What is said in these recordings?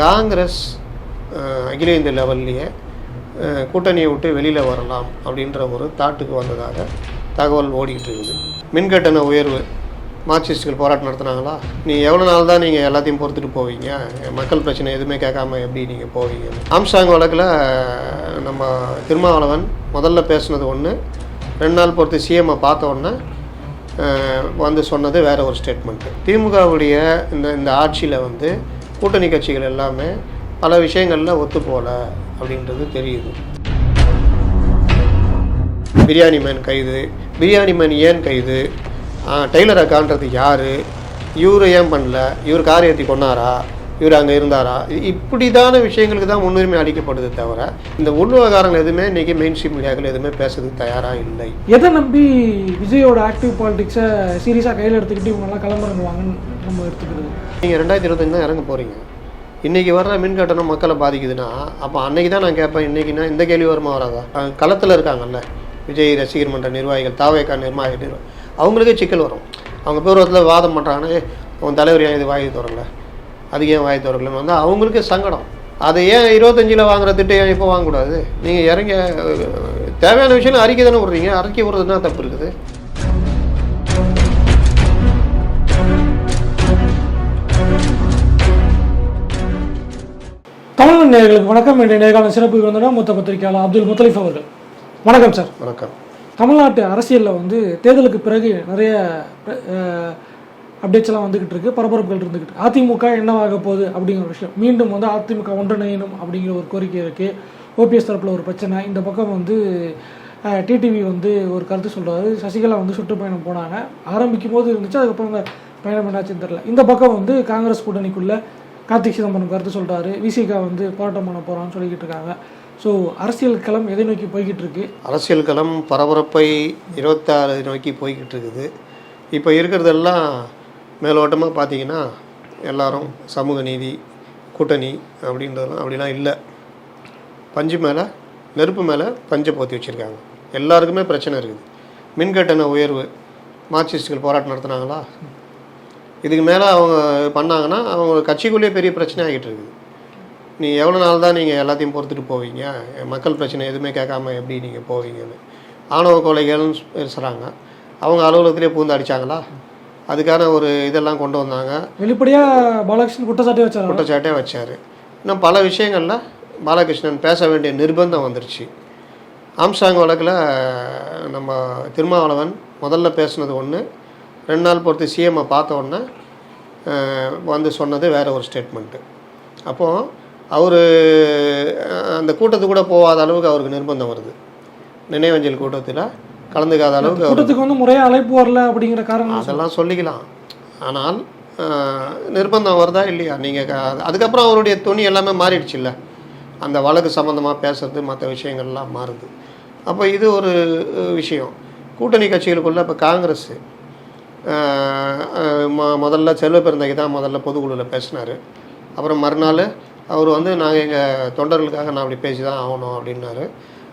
காங்கிரஸ் அகில இந்திய லெவல்லையே கூட்டணியை விட்டு வெளியில் வரலாம் அப்படின்ற ஒரு தாட்டுக்கு வந்ததாக தகவல் ஓடிக்கிட்டு இருக்குது. மின்கட்டண உயர்வு மார்க்சிஸ்டுகள் போராட்டம் நடத்துனாங்களா? நீ எவ்வளோ நாள் தான் நீங்கள் எல்லாத்தையும் பொறுத்துட்டு போவீங்க? மக்கள் பிரச்சனை எதுவுமே கேட்காம எப்படி நீங்கள் போவீங்க? ஆம்சாங் வழக்கில் நம்ம திருமாவளவன் முதல்ல பேசுனது ஒன்று ரெண்டு நாள் பொறுத்து சிஎம்ஐ பார்த்த உடனே வந்து சொன்னது வேறு ஒரு ஸ்டேட்மெண்ட்டு திமுகவுடைய இந்த இந்த ஆட்சியில் வந்து கூட்டணி கட்சிகள் எல்லாமே பல விஷயங்களில் ஒத்து போகல அப்படின்றது தெரியுது. பிரியாணி மேன் கைது பிரியாணி மேன் ஏன் கைது டெய்லரை டெய்லர் அக்கான்றது யார் இவர் ஏன் பண்ணல இவர் காரியத்தை கொண்டாரா இவர் அங்கே இருந்தாரா இப்படிதான விஷயங்களுக்கு தான் முன்னுரிமை அளிக்கப்படுது தவிர இந்த உள்விவகாரங்கள் எதுவுமே இன்றைக்கி மெயின் ஸ்ட்ரீம் மீடியாக்கள் எதுவுமே பேசுறதுக்கு தயாராக இல்லை. எதை நம்பி விஜயோட ஆக்டிவ் பாலிடிக்ஸை சீரியஸாக கையில் எடுத்துக்கிட்டு இவங்கெல்லாம் கிளம்புறங்குவாங்கன்னு நம்ம எடுத்துக்கிறது. நீங்கள் ரெண்டாயிரத்தி இருபத்தஞ்சு தான் இறங்க போகிறீங்க இன்றைக்கி வர்ற மின் கட்டணம் மக்களை பாதிக்குதுன்னா அப்போ அன்னைக்கு தான் நான் கேட்பேன் இன்றைக்கினா இந்த கேள்வி வருமா வராதா? களத்தில் இருக்காங்கல்ல விஜய் ரசிகர் மன்ற நிர்வாகிகள் தாவேக்கா நிர்வாகி அவங்களுக்கே சிக்கல் வரும். அவங்க பூர்வத்தில் வாதம் பண்ணுறாங்கன்னா உன் தலைவர் ஏன் இது வாங்கி தரல அதுக்கு ஏன் வாய் தரலன்னு வந்து அவங்களுக்கே சங்கடம். அதை ஏன் இருபத்தஞ்சில் வாங்குற திட்டம் ஏன் இப்போ வாங்கக்கூடாது? நீங்கள் இறங்க தேவையான விஷயம் அறிக்கை தானே விட்றீங்க. அறிக்கை விடுறதுனா தப்பு இருக்குது. தமிழ் நேயர்களுக்கு வணக்கம். என்ற நேர்காணல் சிறப்பு விருந்தினர் மூத்த பத்திரிகையாளர் அப்துல் முத்தலிஃப் அவர்கள். வணக்கம் சார். வணக்கம். தமிழ்நாட்டு அரசியலில் வந்து தேர்தலுக்கு பிறகு நிறைய அப்டேட்ஸ் எல்லாம் வந்துகிட்டு இருக்கு. பரபரப்புகள் இருந்துகிட்டு. அதிமுக என்னவாக போகுது அப்படிங்கிற விஷயம். மீண்டும் வந்து அதிமுக ஒன்றிணையணும் அப்படிங்கிற ஒரு கோரிக்கை இருக்கு. ஓபிஎஸ் தரப்புல ஒரு பிரச்சனை. இந்த பக்கம் வந்து டிடிவி வந்து ஒரு கருத்து சொல்றாரு. சசிகலா வந்து சுற்றுப்பயணம் போனாங்க. ஆரம்பிக்கும் போது இருந்துச்சு. அதுக்கப்புறம் பயணம் என்னாச்சுன்னு தெரியல. இந்த பக்கம் வந்து காங்கிரஸ் கூட்டணிக்குள்ள கார்த்திக் சிதம்பரம் கருத்து சொல்கிறாரு விசிகா வந்து போராட்டம் பண்ண போகிறான்னு சொல்லிக்கிட்டு இருக்காங்க. ஸோ அரசியல் களம் எதை நோக்கி போய்கிட்டு இருக்கு? அரசியல் களம் பரபரப்பை இருபத்தாறு நோக்கி போய்கிட்டு இருக்குது. இப்போ இருக்கிறதெல்லாம் மேலோட்டமாக பார்த்தீங்கன்னா எல்லாரும் சமூக நீதி கூட்டணி அப்படின்றதெல்லாம் அப்படிலாம் இல்லை. பஞ்சு மேலே நெருப்பு மேலே பஞ்சை போத்தி வச்சுருக்காங்க. எல்லாருக்குமே பிரச்சனை இருக்குது. மின்கட்டண உயர்வு மார்க்சிஸ்டுகள் போராட்டம் நடத்துனாங்களா? இதுக்கு மேலே அவங்க பண்ணாங்கன்னா அவங்க கட்சிக்குள்ளேயே பெரிய பிரச்சனை ஆகிட்டு இருக்குது. நீ எவ்வளோ நாள் தான் நீங்கள் எல்லாத்தையும் பொறுத்துட்டு போவீங்க? மக்கள் பிரச்சனை எதுவுமே கேட்காம எப்படி நீங்கள் போவீங்கன்னு. ஆணவ கொலைகள்னு பேசுகிறாங்க அவங்க அலுவலகத்திலே பூந்து அடிச்சாங்களா? அதுக்கான ஒரு இதெல்லாம் கொண்டு வந்தாங்க. வெளிப்படையா பாலகிருஷ்ணன் குற்றச்சாட்டே வச்சாரு? குற்றச்சாட்டே வச்சார். இன்னும் பல விஷயங்களில் பாலகிருஷ்ணன் பேச வேண்டிய நிர்பந்தம் வந்துருச்சு. ஆம்ஸ்டாங் வழக்கில் நம்ம திருமாவளவன் முதல்ல பேசுனது ஒன்று ரெண்டு நாள் பொறுத்து சிஎம்ஐ பார்த்த உடனே அஹ், வந்து சொன்னது வேற ஒரு ஸ்டேட்மெண்ட்டு அப்போது அவர் அந்த கூட்டத்துக்கு கூட போகாத அளவுக்கு அவருக்கு நிர்பந்தம் வருது. நினைவஞ்சல் கூட்டத்தில் கலந்துக்காத அளவுக்கு கூட்டத்துக்கு வந்து முறையா அழைப்பு வரல அப்படிங்கிற காரணம் அதெல்லாம் சொல்லிக்கலாம். ஆனால் நிர்பந்தம் வருதா இல்லையா? நீங்கள் அதுக்கப்புறம் அவருடைய துணி எல்லாமே மாறிடுச்சுல்ல அந்த வழக்கு சம்மந்தமாக பேசுறது மற்ற விஷயங்கள்லாம் மாறுது. அப்போ இது ஒரு விஷயம். கூட்டணி கட்சிகளுக்குள்ள இப்போ காங்கிரஸ் முதல்ல செல்வ பெருந்தகை தான் முதல்ல பொதுக்குழுவில் பேசினார். அப்புறம் மறுநாள் அவர் வந்து நாங்கள் எங்கள் தொண்டர்களுக்காக நான் அப்படி பேசி தான் ஆகணும் அப்படின்னாரு.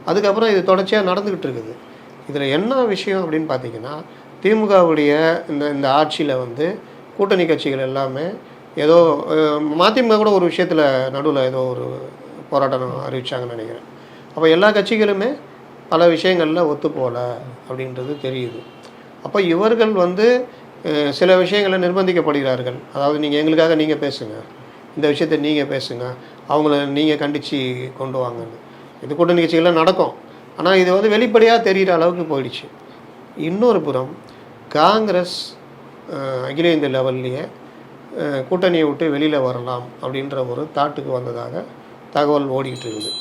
அதுக்கப்புறம் இது தொடர்ச்சியாக நடந்துக்கிட்டு இருக்குது. இதில் என்ன விஷயம் அப்படின்னு பார்த்தீங்கன்னா திமுகவுடைய இந்த இந்த ஆட்சியில் வந்து கூட்டணி கட்சிகள் எல்லாமே ஏதோ மதிமுக கூட ஒரு விஷயத்தில் நடுவில் ஏதோ ஒரு போராட்டம் அறிவிச்சாங்கன்னு நினைக்கிறேன். அப்போ எல்லா கட்சிகளுமே பல விஷயங்களில் ஒத்து போகல அப்படின்றது தெரியுது. அப்போ இவர்கள் வந்து சில விஷயங்களை நிர்பந்திக்கப்படுகிறார்கள். அதாவது நீங்கள் எங்களுக்காக நீங்கள் பேசுங்க. இந்த விஷயத்தை நீங்கள் பேசுங்க. அவங்கள நீங்கள் கண்டித்து கொண்டு வாங்கன்னு. இது கூட்ட நிகழ்ச்சிகள்லாம் நடக்கும். ஆனால் இது வந்து வெளிப்படையாக தெரிகிற அளவுக்கு போயிடுச்சு. இன்னொரு புறம் காங்கிரஸ் அகில இந்திய லெவல்லையே கூட்டணியை விட்டு வெளியில் வரலாம் அப்படின்ற ஒரு தாட்டுக்கு வந்ததாக தகவல் ஓடிக்கிட்டு இருக்குது.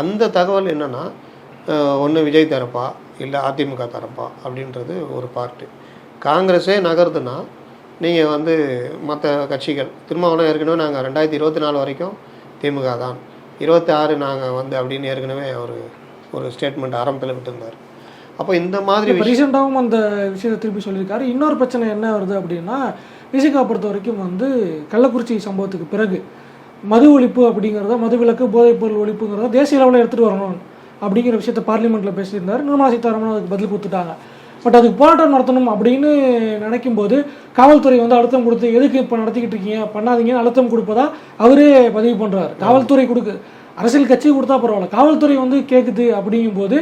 அந்த தகவல் என்னென்னா ஒன்று விஜய் தரப்பா இல்லை அதிமுக தரப்பா அப்படின்றது ஒரு பார்ட்டு காங்கிரஸே நகருதுன்னா நீங்கள் வந்து மற்ற கட்சிகள் திருமாவளம் ஏற்கனவே நாங்கள் ரெண்டாயிரத்தி இருபத்தி நாலு வரைக்கும் திமுக தான். இருபத்தி ஆறு நாங்கள் வந்து அப்படின்னு ஏற்கனவே ஒரு ஒரு ஸ்டேட்மெண்ட் ஆரம்பத்தில் விட்டுருந்தார். அப்போ இந்த மாதிரி ரீசெண்டாகவும் அந்த விஷயத்தை திருப்பி சொல்லியிருக்காரு. இன்னொரு பிரச்சனை என்ன வருது அப்படின்னா விசிகா பொறுத்த வரைக்கும் வந்து கள்ளக்குறிச்சி சம்பவத்துக்கு பிறகு மது ஒழிப்பு அப்படிங்கிறத மது விலக்கு போதைப் பொருள் ஒழிப்புங்கிறத தேசிய லெவலில் எடுத்துகிட்டு வரணும் அப்படிங்கிற விஷயத்த பார்லிமெண்ட்டில் பேசியிருந்தார். நிர்மலா சீதாராமன் அதுக்கு பதில் கொடுத்துட்டாங்க. பட் அதுக்கு போராட்டம் நடத்தணும் அப்படின்னு நினைக்கும் போது காவல்துறை வந்து அழுத்தம் கொடுத்து எதுக்கு இப்போ நடத்திக்கிட்டு இருக்கீங்க? பண்ணாதீங்கன்னு அழுத்தம் கொடுப்பதா அவரே பதிவு பண்ணுறார் காவல்துறை கொடுக்கு. அரசியல் கட்சி கொடுத்தா பரவாயில்ல. காவல்துறை வந்து கேட்குது அப்படிங்கும்போது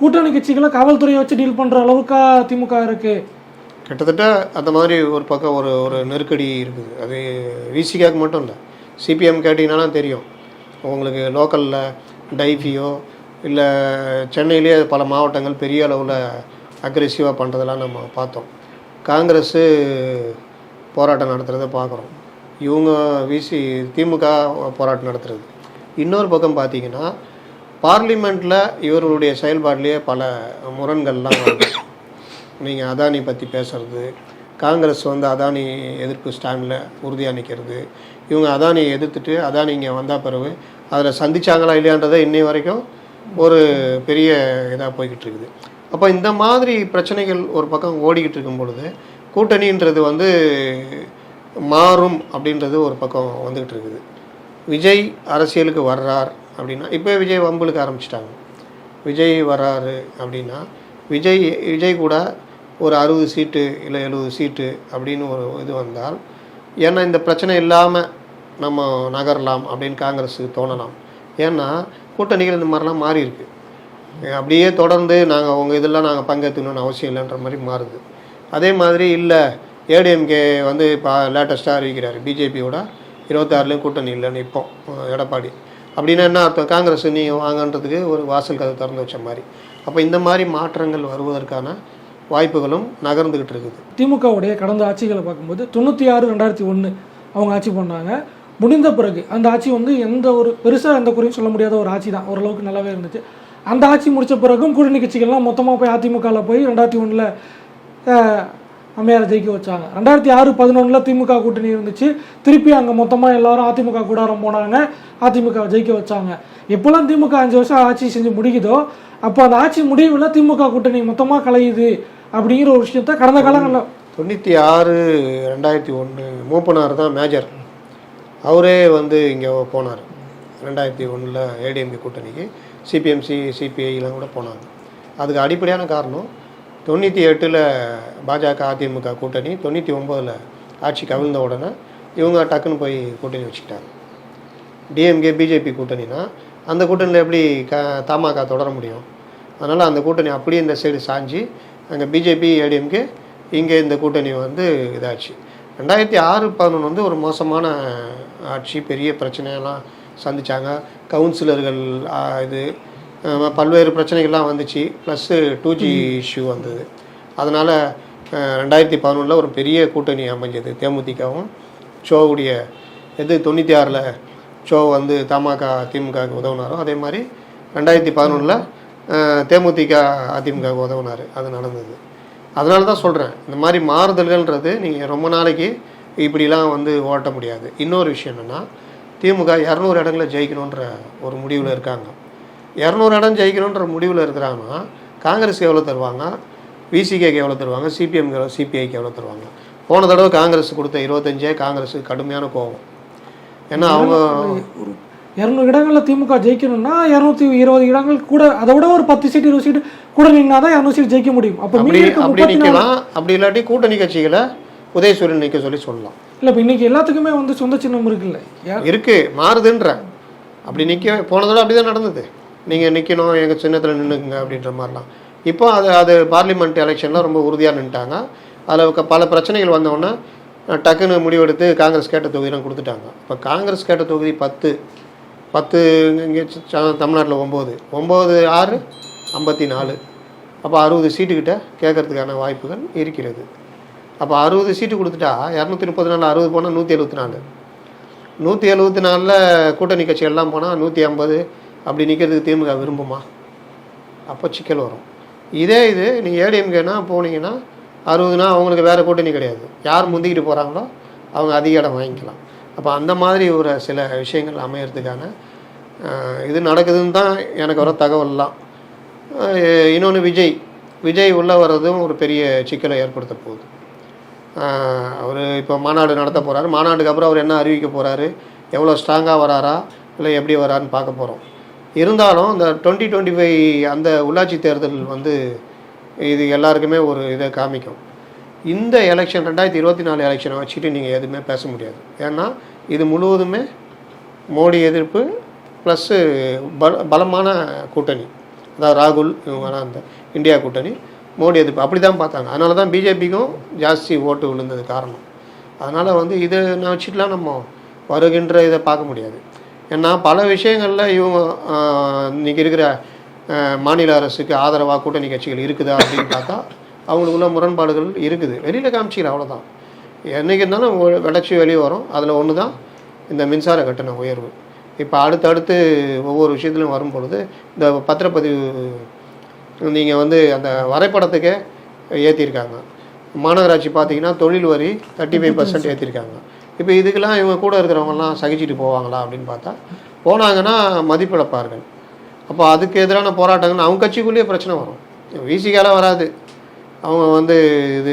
கூட்டணி கட்சிகளை காவல்துறையை வச்சு டீல் பண்ணுற அளவுக்கா திமுக இருக்குது கிட்டத்தட்ட அந்த மாதிரி ஒரு பக்கம் ஒரு ஒரு நெருக்கடி இருக்குது. அது விசிகாக்கு மட்டும் இல்லை. சிபிஎம் கேட்டிங்கனாலும் தெரியும். உங்களுக்கு லோக்கலில் டைஃபியோ இல்லை சென்னையிலேயே பல மாவட்டங்கள் பெரிய அளவில் அக்ரெசிவாக பண்ணுறதெல்லாம் நம்ம பார்த்தோம். காங்கிரஸு போராட்டம் நடத்துகிறத பார்க்குறோம். இவங்க விசி திமுக போராட்டம் நடத்துறது. இன்னொரு பக்கம் பார்த்தீங்கன்னா பார்லிமெண்ட்டில் இவர்களுடைய செயல்பாட்டிலேயே பல முரண்கள்லாம் நீங்கள் அதானி பற்றி பேசுகிறது காங்கிரஸ் வந்து அதானி எதிர்ப்பு ஸ்டாண்டில் உறுதியாக நிற்கிறது இவங்க அதானியை எதிர்த்துட்டு அதானி இங்கே வந்தால் பிறகு அதில் சந்திச்சாங்களா இல்லையான்றதை இன்னை வரைக்கும் ஒரு பெரிய இதாக போய்கிட்டு இருக்குது அப்போ இந்த மாதிரி பிரச்சனைகள் ஒரு பக்கம் ஓடிக்கிட்டு இருக்கும் பொழுது கூட்டணின்றது வந்து மாறும் அப்படின்றது ஒரு பக்கம் வந்துக்கிட்டு இருக்குது விஜய் அரசியலுக்கு வர்றார் அப்படின்னா இப்போ விஜய் வம்புலுக்கு ஆரம்பிச்சிட்டாங்க. விஜய் வர்றாரு அப்படின்னா விஜய் விஜய் கூட ஒரு அறுபது சீட்டு இல்லை எழுபது சீட்டு அப்படின்னு ஒரு இது வந்தால் ஏன்னா இந்த பிரச்சனை இல்லாமல் நம்ம நகரலாம் அப்படின்னு காங்கிரஸுக்கு தோணலாம். ஏன்னா கூட்டணிகள் இந்த மாதிரிலாம் மாறி இருக்கு. அப்படியே தொடர்ந்து நாங்கள் உங்கள் இதெல்லாம் நாங்கள் பங்கேற்றுக்கணும்னு அவசியம் இல்லைன்ற மாதிரி மாறுது. அதே மாதிரி இல்லை ஏடிஎம்கே வந்து இப்போ லேட்டஸ்ட்டாக அறிவிக்கிறார். பிஜேபியோட இருபத்தாறுலேயும் கூட்டணி இல்லைன்னு இப்போ எடப்பாடி. அப்படின்னா என்ன அர்த்தம்? காங்கிரஸ் நீங்கள் வாங்கன்றதுக்கு ஒரு வாசல் கதை திறந்து வச்ச மாதிரி. அப்போ இந்த மாதிரி மாற்றங்கள் வருவதற்கான வாய்ப்புகளும் நகர்ந்துக்கிட்டு இருக்குது. திமுகவுடைய கடந்த ஆட்சிகளை பார்க்கும்போது தொண்ணூற்றி ஆறு ரெண்டாயிரத்தி ஒன்று அவங்க ஆட்சி பண்ணாங்க. முடிந்த பிறகு அந்த ஆட்சி வந்து எந்த ஒரு பெருசாக எந்த குறையும் சொல்ல முடியாத ஒரு ஆட்சி தான். ஓரளவுக்கு நல்லாவே இருந்துச்சு. அந்த ஆட்சி முடித்த பிறகும் கூட்டணி கட்சிகள்லாம் மொத்தமாக போய் அதிமுகவில் போய் ரெண்டாயிரத்தி ஒன்றில் அம்மையார் ஜெயிக்க வச்சாங்க. ரெண்டாயிரத்தி ஆறு பதினொன்றில் திமுக கூட்டணி இருந்துச்சு. திருப்பி அங்கே மொத்தமாக எல்லாரும் அதிமுக கூடாரம் போனாங்க. அதிமுக ஜெயிக்க வச்சாங்க. எப்போல்லாம் திமுக அஞ்சு வருஷம் ஆட்சி செஞ்சு முடிக்குதோ அப்போ அந்த ஆட்சி முடிவில் திமுக கூட்டணி மொத்தமாக கலையுது அப்படிங்கிற ஒரு விஷயத்த கடந்த காலங்களில் தொண்ணூற்றி ஆறு ரெண்டாயிரத்தி ஒன்று மூப்பனார் தான் மேஜர். அவரே வந்து இங்கே போனார். ரெண்டாயிரத்தி ஒன்றில் ஏடிஎம்கே கூட்டணிக்கு. சிபிஎம்சி சிபிஐலாம் கூட போனாங்க. அதுக்கு அடிப்படையான காரணம் தொண்ணூற்றி எட்டில் பாஜக அதிமுக கூட்டணி தொண்ணூற்றி ஒம்போதில் ஆட்சி கவிழ்ந்த உடனே இவங்க டக்குன்னு போய் கூட்டணி வச்சுக்கிட்டாங்க. டிஎம்கே பிஜேபி கூட்டணினா அந்த கூட்டணியில் எப்படி க தமாக தொடர முடியும்? அதனால் அந்த கூட்டணி அப்படியே இந்த சைடு சாஞ்சு அங்கே பிஜேபி ஏடிஎம்கே இங்கே இந்த கூட்டணி வந்து இதாச்சு. ரெண்டாயிரத்தி ஆறு பதினொன்று வந்து ஒரு மோசமான ஆட்சி பெரிய பிரச்சனையெல்லாம் சந்திச்சாங்க. கவுன்சிலர்கள் இது பல்வேறு பிரச்சனைகள்லாம் வந்துச்சு. ப்ளஸ்ஸு டூ ஜி இஷ்யூ வந்தது. அதனால் ரெண்டாயிரத்தி பதினொன்றில் ஒரு பெரிய கூட்டணி அமைஞ்சது தேமுதிகவும். ஷோவுடைய எது தொண்ணூற்றி ஆறில் ஷோ வந்து தமாக திமுகவுக்கு உதவுனாரோ அதே மாதிரி ரெண்டாயிரத்தி பதினொன்றில் தேமுதிக அதிமுகவுக்கு உதவுனார். அது நடந்தது. அதனால தான் சொல்கிறேன் இந்த மாதிரி மாறுதல்கள்ன்றது நீங்கள் ரொம்ப நாளைக்கு இப்படிலாம் வந்து ஓட்ட முடியாது. இன்னொரு விஷயம் என்னென்னா திமுக இரநூறு இடங்களை ஜெயிக்கணுன்ற ஒரு முடிவில் இருக்காங்க. இரநூறு இடம் ஜெயிக்கணுன்ற முடிவில் இருக்கிறாங்கன்னா காங்கிரஸ்க்கு எவ்வளோ தருவாங்க? விசிகேக்கு எவ்வளோ தருவாங்க? சிபிஎம்க்கு எவ்வளோ சிபிஐக்கு எவ்வளோ தருவாங்க? போன தடவை காங்கிரஸ் கொடுத்த இருபத்தஞ்சே காங்கிரஸுக்கு கடுமையான கோபம். ஏன்னா அவங்க ஒரு இரநூறு இடங்களில் திமுக ஜெயிக்கணும்னா இரநூத்தி இருபது இடங்கள் கூட அதை விட ஒரு பத்து சீட் இருபது சீட் கூட நின்னா தான் இரநூறு சீட் ஜெயிக்க முடியும். அப்போ அப்படி நிற்கலாம் அப்படி இல்லாட்டி கூட்டணி கட்சிகளை உதயசூரியன் நிற்க சொல்லி சொல்லலாம். இல்லை இப்போ இன்னைக்கு எல்லாத்துக்குமே வந்து சொந்த சின்னம் இருக்குல்ல. இருக்கு மாறுதுன்ற. அப்படி நிற்க போன தடவை அப்படி தான் நடந்தது. நீங்கள் நிற்கணும் எங்கள் சின்னத்தில் நின்றுக்குங்க அப்படின்ற மாதிரிலாம். இப்போ அது அது பார்லிமெண்ட் எலெக்ஷனில் ரொம்ப உறுதியாக நின்ட்டாங்க அதில் பல பிரச்சனைகள் வந்தோடனே டக்குன்னு முடிவெடுத்து காங்கிரஸ் கேட்ட தொகுதியெலாம் கொடுத்துட்டாங்க. இப்போ காங்கிரஸ் கேட்ட தொகுதி பத்து. பத்து இங்கே தமிழ்நாட்டில் ஒம்பது. ஒம்பது ஆறு ஐம்பத்தி நாலு அப்போ அறுபது சீட்டுக்கிட்ட கேட்கறதுக்கான வாய்ப்புகள் இருக்கிறது. அப்போ அறுபது சீட்டு கொடுத்துட்டா இரநூத்தி முப்பத்தி நாலு அறுபது போனால் நூற்றி எழுபத்தி நாலு நூற்றி எழுபத்தி நாலில் கூட்டணி கட்சிகள்லாம் போனால் நூற்றி ஐம்பது அப்படி நிற்கிறதுக்கு திமுக விரும்புமா? அப்போ சிக்கல் வரும். இதே இது நீங்கள் ஏடிஎம்கேனா போனீங்கன்னா அறுபதுனா அவங்களுக்கு வேறு கூட்டணி கிடையாது. யார் முந்திக்கிட்டு போகிறாங்களோ அவங்க அதிக இடம் வாங்கிக்கலாம். அப்போ அந்த மாதிரி ஒரு சில விஷயங்கள் அமையறதுக்கான இது நடக்குதுன்னு தான் எனக்கு வர தகவல்லாம். இன்னொன்று விஜய். விஜய் உள்ளே வர்றதும் ஒரு பெரிய சிக்கலை ஏற்படுத்த போகுது. அவர் இப்போ மாநாடு நடத்த போகிறாரு மாநாட்டுக்கு அப்புறம் அவர் என்ன அறிவிக்க போகிறாரு எவ்வளோ ஸ்ட்ராங்காக வராரா? இல்லை எப்படி வராருன்னு பார்க்க போகிறோம் இருந்தாலும் இந்த டுவெண்ட்டி டுவெண்ட்டி ஃபைவ் அந்த உள்ளாட்சி தேர்தல் வந்து இது எல்லாருக்குமே ஒரு இதை காமிக்கும். இந்த எலெக்ஷன் ரெண்டாயிரத்தி இருபத்தி நாலு எலெக்ஷனை வச்சுட்டு நீங்கள் எதுவுமே பேச முடியாது. ஏன்னா இது முழுவதுமே மோடி எதிர்ப்பு ப்ளஸ்ஸு பல பலமான கூட்டணி. அதாவது ராகுல் இவங்கெல்லாம் அந்த இந்தியா கூட்டணி மோடி எதிர்ப்பு. அப்படி தான் பார்த்தாங்க. அதனால தான் பிஜேபிக்கும் ஜாஸ்தி ஓட்டு விழுந்தது காரணம். அதனால் வந்து இதை நான் வச்சுட்டுலாம் நம்ம வருகின்ற இதை பார்க்க முடியாது. ஏன்னா பல விஷயங்களில் இவங்க இன்றைக்கி இருக்கிற மாநில அரசுக்கு ஆதரவாக கூட்டணி கட்சிகள் இருக்குதா அப்படின்னு பார்த்தா அவங்களுக்குள்ள முரண்பாடுகள் இருக்குது. வெளியில் காமிச்சிக்கல அவ்வளோதான் என்றைக்கு இருந்தாலும் வெளச்சி வெளியே வரும். அதில் ஒன்று தான் இந்த மின்சார கட்டண உயர்வு. இப்போ அடுத்தடுத்து ஒவ்வொரு விஷயத்துலையும் வரும் பொழுது இந்த பத்திரப்பதிவு நீங்கள் வந்து அந்த வரைபடத்துக்கே ஏற்றிருக்காங்க மாநகராட்சி பார்த்தீங்கன்னா தொழில் வரி தேர்ட்டி ஃபைவ் பர்சன்ட் ஏற்றிருக்காங்க இப்போ இதுக்கெல்லாம் இவங்க கூட இருக்கிறவங்கலாம் சகிச்சிட்டு போவாங்களா அப்படின்னு பார்த்தா போனாங்கன்னா மதிப்பிழப்பார்கள். அப்போ அதுக்கு எதிரான போராட்டங்கள் அவங்க கட்சிக்குள்ளேயே பிரச்சனை வரும். விசிகால வராது. அவங்க வந்து இது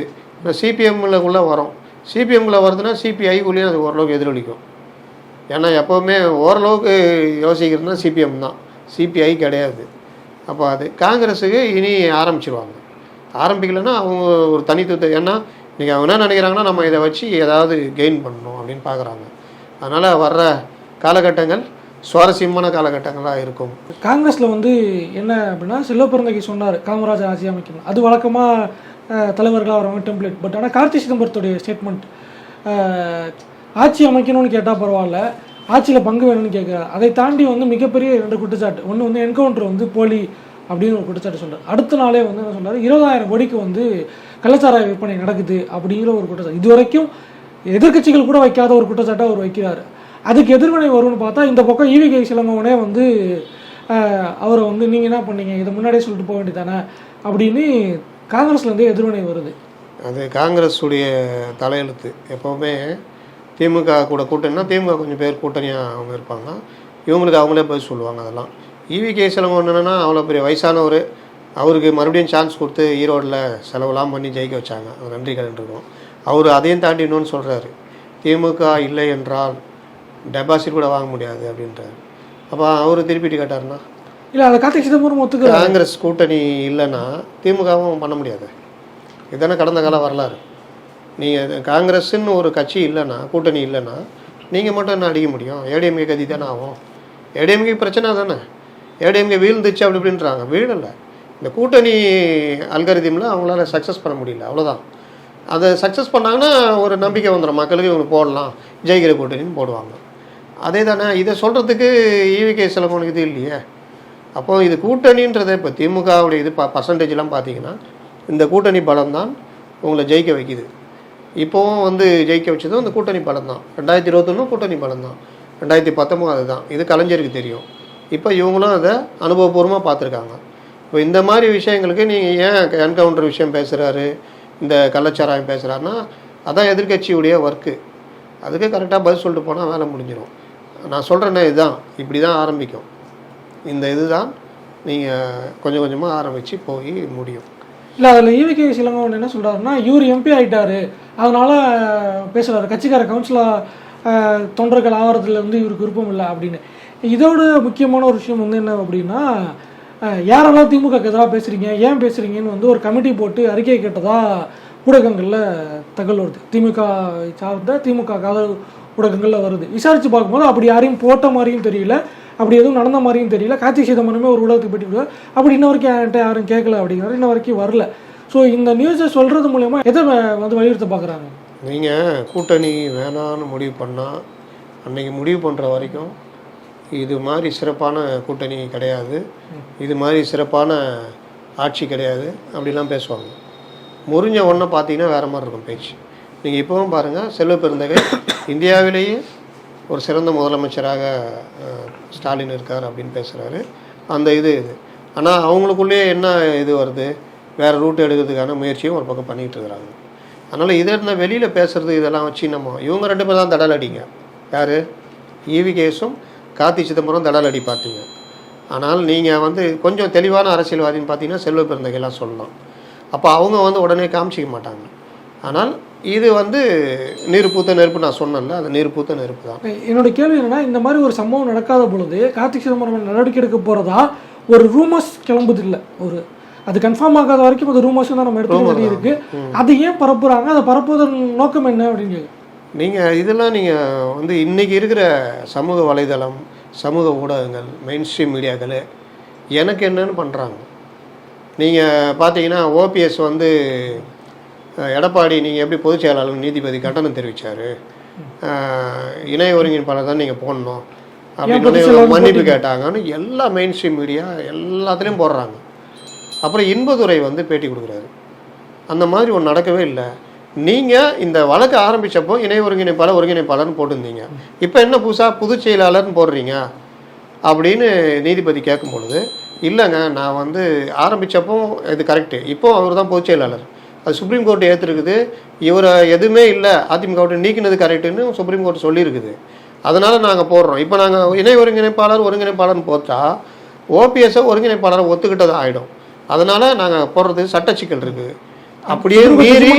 சிபிஎம்ல வரும். சிபிஎம்ல வருதுன்னா சிபிஐக்குள்ளேயும் அது ஓரளவுக்கு எதிரொலிக்கும். ஏன்னா எப்போவுமே ஓரளவுக்கு யோசிக்கிறதுனா சிபிஎம் தான். சிபிஐ கிடையாது. அப்போ அது காங்கிரஸுக்கு இனி ஆரம்பிச்சிருவாங்க. ஆரம்பிக்கலைன்னா அவங்க ஒரு தனித்துவத்தை ஏன்னா இன்றைக்கி அவங்க என்ன நினைக்கிறாங்கன்னா நம்ம இதை வச்சு ஏதாவது கெயின் பண்ணணும் அப்படின்னு பார்க்குறாங்க. அதனால் வர்ற காலகட்டங்கள் சுவாரஸ்யமான காலகட்டங்களாக இருக்கும். காங்கிரஸில் வந்து என்ன அப்படின்னா செல்வப்பிறந்தகை சொன்னார் காமராஜர் ஆட்சி அமைக்கணும். அது வழக்கமாக தலைவர்களாக வரவங்க டெம்ப்ளேட் பட் ஆனால் கார்த்தி சிதம்பரத்துடைய ஸ்டேட்மெண்ட் ஆட்சி அமைக்கணும்னு கேட்டால் பரவாயில்ல ஆட்சியில் பங்கு வேணும்னு கேட்குறாரு அதை தாண்டி வந்து மிகப்பெரிய ரெண்டு குற்றச்சாட்டு. ஒன்று வந்து என்கவுண்டர் வந்து போலி அப்படின்னு ஒரு குற்றச்சாட்டு சொல்கிறார் அடுத்த நாளே வந்து என்ன சொல்கிறார் இருபதாயிரம் கோடிக்கு வந்து கள்ளச்சாராய விற்பனை நடக்குது அப்படிங்கிற ஒரு குற்றச்சாட்டு. இது வரைக்கும் எதிர்க்கட்சிகள் கூட வைக்காத ஒரு குற்றச்சாட்டை அவர் வைக்கிறார். அதுக்கு எதிர்வினை வரும்னு பார்த்தா இந்த பக்கம் ஈவிகை சிலம்பவனே வந்து அவரை வந்து நீங்கள் என்ன பண்ணீங்க? இதை முன்னாடியே சொல்லிட்டு போக வேண்டியதானே அப்படின்னு காங்கிரஸ்லேருந்தே எதிர்வினை வருது. அது காங்கிரஸுடைய தலையெழுத்து. எப்போவுமே திமுக கூட கூட்டணினா திமுக கொஞ்சம் பேர் கூட்டணியாக அவங்க இருப்பாங்க. இவங்களுக்கு அவங்களே போய் சொல்லுவாங்க அதெல்லாம். ஈவி கே செலவு என்னென்னா அவ்வளோ பெரிய வயசானவர். அவருக்கு மறுபடியும் சான்ஸ் கொடுத்து ஈரோட்டில் செலவெல்லாம் பண்ணி ஜெயிக்க வச்சாங்க. நன்றி கடன் இருக்கும் அவர் அதையும் தாண்டி இன்னொன்று சொல்கிறாரு திமுக இல்லை என்றால் டெபாசிட் கூட வாங்க முடியாது அப்படின்றாரு. அப்போ அவர் திருப்பிட்டு கேட்டாருன்னா? இல்லை அதை கார்த்திக் சிதம்பரம் ஒத்துக்கிறார் காங்கிரஸ் கூட்டணி இல்லைன்னா திமுகவும் பண்ண முடியாது. இதுதானே கடந்த கால வரலாறு. நீங்கள் காங்கிரஸ்ன்னு ஒரு கட்சி இல்லைன்னா கூட்டணி இல்லைன்னா நீங்கள் மட்டும் என்ன அடிக்க முடியும்? ஏடிஎம்கே கதி தானே ஆகும். ஏடிஎம்கே பிரச்சனை தானே. ஏடிஎம்கே வீழ்ந்துச்சு அப்படி இப்படின்றாங்க. வீழலை. இந்த கூட்டணி அல்கரிதமில் அவங்களால சக்ஸஸ் பண்ண முடியல. அவ்வளோதான் அதை சக்ஸஸ் பண்ணாங்கன்னா ஒரு நம்பிக்கை வந்துடும் மக்களுக்கு இவங்க போடலாம். ஜெயிக்கிற கூட்டணின்னு போடுவாங்க. அதே தானே இதை சொல்கிறதுக்கு ஈவிகே செலவனுக்கு இது இல்லையே. அப்போ இது கூட்டணின்றதை இப்போ திமுகவுடைய இது ப பர்சன்டேஜ்லாம் பார்த்தீங்கன்னா இந்த கூட்டணி பலம் தான் உங்களை ஜெயிக்க வைக்குது. இப்போவும் வந்து ஜெயிக்க வச்சதும் இந்த கூட்டணி பலம் தான் ரெண்டாயிரத்தி இருபத்தொன்னும் கூட்டணி பலம் தான் ரெண்டாயிரத்தி பத்தொம்போது அதுதான். இது கலைஞருக்கு தெரியும். இப்போ இவங்களும் அதை அனுபவபூர்வமாக பார்த்துருக்காங்க. இப்போ இந்த மாதிரி விஷயங்களுக்கு நீங்கள் ஏன் என்கவுண்டர் விஷயம் பேசுகிறாரு இந்த கள்ளச்சாராயம் பேசுகிறாருன்னா அதான் எதிர்க்கட்சியுடைய ஒர்க்கு அதுக்கு கரெக்டாக பதில் சொல்லிட்டு போனால் வேலை முடிஞ்சிடும் நான் சொல்கிறேன்னே இதுதான். இப்படி தான் ஆரம்பிக்கும். இந்த இதுதான் நீங்கள் கொஞ்சம் கொஞ்சமாக ஆரம்பித்து போய் முடியும். இல்லை அதில் ஈவிகே சிலங்கவன் என்ன சொல்கிறாருன்னா இவர் எம்பி ஆகிட்டார் அதனால் பேசுகிறாரு கட்சிக்கார கவுன்சிலர் தொண்டர்கள் ஆவறதுல வந்து இவருக்கு விருப்பம் இல்லை அப்படின்னு. இதோட முக்கியமான ஒரு விஷயம் வந்து என்ன அப்படின்னா யாரெல்லாம் திமுக எதிராக பேசுகிறீங்க ஏன் பேசுகிறீங்கன்னு வந்து ஒரு கமிட்டி போட்டு அறிக்கை கேட்டதாக ஊடகங்களில் தகவல் வருது. திமுக சார்ந்த திமுக ஊடகங்களில் வருது. விசாரித்து பார்க்கும்போது அப்படி யாரையும் போட்ட மாதிரியும் தெரியல. அப்படி எதுவும் நடந்த மாதிரியும் தெரியல. கார்த்தி சிதம்பரமே ஒரு ஊடகத்துக்கு போயிட்டு விடுவார். அப்படி இன்ன வரைக்கும் என்கிட்ட யாரும் கேட்கல அப்படிங்கிறாரு இன்ன வரைக்கும் வரல. ஸோ இந்த நியூஸை சொல்கிறது மூலயமா எதை வந்து வலியுறுத்த பார்க்குறாங்க? நீங்கள் கூட்டணி வேணான்னு முடிவு பண்ணால் அன்னைக்கு முடிவு பண்ணுற வரைக்கும் இது மாதிரி சிறப்பான கூட்டணி கிடையாது. இது மாதிரி சிறப்பான ஆட்சி கிடையாது. அப்படிலாம் பேசுவாங்க. முறிஞ்ச ஒன்றை பார்த்தீங்கன்னா வேறு மாதிரி இருக்கும் பேச்சு. நீங்கள் இப்போவும் பாருங்கள் செல்வ பெருந்தகை. இந்தியாவிலேயே ஒரு சிறந்த முதலமைச்சராக ஸ்டாலின் இருக்கார் அப்படின்னு பேசுகிறாரு அந்த இது இது. ஆனால் அவங்களுக்குள்ளேயே என்ன இது வருது? வேறு ரூட் எடுக்கிறதுக்கான முயற்சியும் ஒரு பக்கம் பண்ணிகிட்டு இருக்கிறாங்க. அதனால் இதை இருந்தால் வெளியில் பேசுகிறது இதெல்லாம் வச்சு நம்ம இவங்க ரெண்டு பேரும் தான் தடல் அடிங்க. யார்? ஈவி கேஸும் கார்த்தி சிதம்பரம் தடல் அடி பார்த்தீங்க. ஆனால் நீங்கள் வந்து கொஞ்சம் தெளிவான அரசியல்வாதின்னு பார்த்தீங்கன்னா செல்வ பிறந்தகையெல்லாம் சொல்லலாம். அப்போ அவங்க வந்து உடனே காமிச்சிக்க மாட்டாங்க. ஆனால் இது வந்து நீர் பூத்த நெருப்பு நான் சொன்னேன்ல அது நீர் பூத்த நெருப்பு தான். என்னோட கேள்வி என்னன்னா இந்த மாதிரி ஒரு சம்பவம் நடக்காத பொழுது கார்த்திக் சிதம்பரம் நடவடிக்கை எடுக்க போகிறதா ஒரு ரூமர்ஸ் கிளம்புது இல்லை ஒரு அது கன்ஃபார்ம் ஆகாத வரைக்கும் அது ரூமர்ஸ் தான் நம்ம எடுத்துக்க இருக்கு. அது ஏன் பரப்புறாங்க? அதை பரப்புவதன் நோக்கம் என்ன அப்படின்னு. நீங்கள் இதெல்லாம் நீங்கள் வந்து இன்றைக்கி இருக்கிற சமூக வலைதளம் சமூக ஊடகங்கள் மெயின் ஸ்ட்ரீம் மீடியாக்கள் எனக்கு என்னன்னு பண்ணுறாங்க நீங்கள் பார்த்தீங்கன்னா ஓபிஎஸ் வந்து எடப்பாடி நீங்கள் எப்படி பொதுச் செயலாளர் நீதிபதி கண்டனம் தெரிவித்தார் இணை ஒருங்கிணைப்பாளர் தான் நீங்கள் போடணும் அப்படின்னு மன்னிப்பு கேட்டாங்கன்னு எல்லா மெயின் ஸ்ட்ரீம் மீடியா எல்லாத்துலேயும் போடுறாங்க. அப்புறம் இன்பதுரை வந்து பேட்டி கொடுக்குறாரு. அந்த மாதிரி ஒன்று நடக்கவே இல்லை. நீங்கள் இந்த வழக்கு ஆரம்பித்தப்போ இணை ஒருங்கிணைப்பாளர் ஒருங்கிணைப்பாளர்னு போட்டிருந்தீங்க. இப்போ என்ன புதுசாக பொதுச் செயலாளர்னு போடுறீங்க? அப்படின்னு நீதிபதி கேட்கும் பொழுது இல்லைங்க நான் வந்து ஆரம்பித்தப்போ இது கரெக்டு இப்போ அவர் தான் பொதுச் செயலாளர். அது சுப்ரீம் கோர்ட் ஏற்றுருக்குது இவரை எதுவுமே இல்லை அதிமுக விட்டு நீக்கினது கரெக்டுன்னு சுப்ரீம் கோர்ட் சொல்லியிருக்குது அதனால் நாங்கள் போடுறோம். இப்போ நாங்கள் இணை ஒருங்கிணைப்பாளர் ஒருங்கிணைப்பாளர்னு போட்டா ஓபிஎஸ்ஸை ஒருங்கிணைப்பாளரை ஒத்துக்கிட்டது ஆகிடும் அதனால் நாங்கள் போடுறது சட்ட சிக்கல் இருக்குது. அப்படியே மீறி